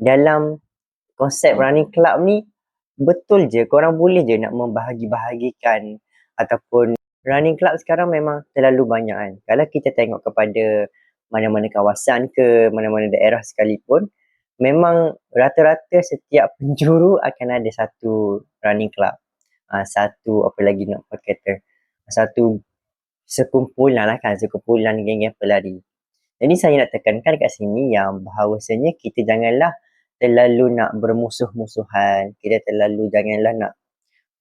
dalam konsep running club ni betul je korang boleh je nak membahagi-bahagikan ataupun running club sekarang memang terlalu banyak kan. Kalau kita tengok kepada mana-mana kawasan ke mana-mana daerah sekalipun memang rata-rata setiap penjuru akan ada satu running club. Uh, satu apa lagi nak kata satu sekumpulan lah kan sekumpulan geng-geng pelari. Jadi saya nak tekankan dekat sini yang bahawasanya kita janganlah terlalu nak bermusuh-musuhan. Kita terlalu janganlah nak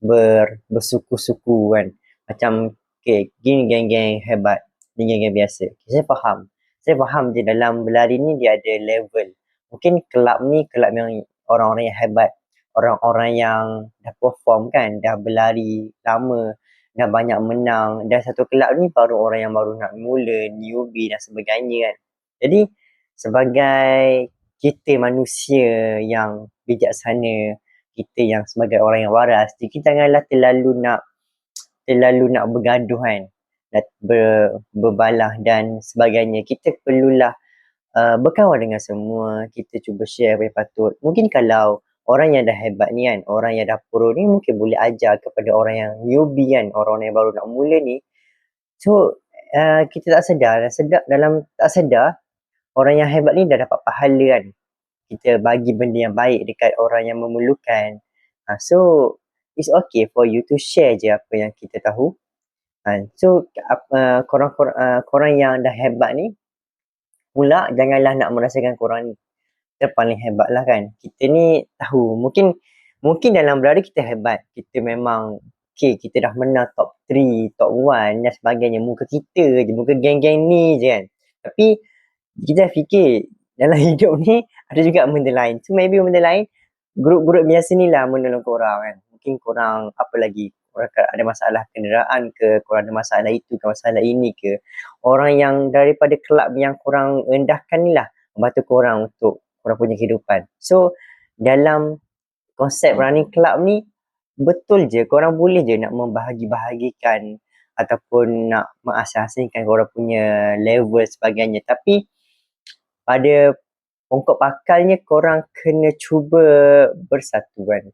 ber, bersuku-suku kan. Macam okay, gini geng-geng hebat, ni geng-geng biasa. Okay, saya faham. Saya faham je dalam berlari ni dia ada level. Mungkin kelab ni kelab yang orang-orang yang hebat. Orang-orang yang dah perform kan, dah berlari lama, dah banyak menang dan satu kelab ni baru orang yang baru nak mula, newbie dan sebagainya kan. Jadi sebagai kita manusia yang bijaksana, kita yang sebagai orang yang waras, kita janganlah terlalu nak terlalu nak bergaduh kan. Ber, berbalah dan sebagainya. Kita perlulah uh, berkawan dengan semua. Kita cuba share apa yang patut. Mungkin kalau orang yang dah hebat ni kan, orang yang dah pro ni mungkin boleh ajar kepada orang yang newbie kan, orang yang baru nak mula ni. So, uh, kita tak sedar, sedar dalam tak sedar, orang yang hebat ni dah dapat pahala kan. Kita bagi benda yang baik dekat orang yang memerlukan. Uh, so, it's okay for you to share je apa yang kita tahu. Uh, so, uh, korang, korang, uh, korang yang dah hebat ni, pula janganlah nak merasakan korang kita paling hebat lah kan. Kita ni tahu mungkin mungkin dalam berada kita hebat. Kita memang okay, kita dah menang top 3, top 1 dan sebagainya. Muka kita je, muka geng-geng ni je kan. Tapi kita fikir dalam hidup ni ada juga benda lain. So maybe benda lain grup-grup biasa ni lah menolong korang kan. Mungkin korang apa lagi korang ada masalah kenderaan ke, korang ada masalah itu ke, masalah ini ke. Orang yang daripada kelab yang korang rendahkan ni lah membantu korang untuk orang punya kehidupan. So dalam konsep running club ni betul je korang boleh je nak membahagi-bahagikan ataupun nak mengasaskan korang punya level sebagainya tapi pada pokok pakalnya korang kena cuba bersatu kan.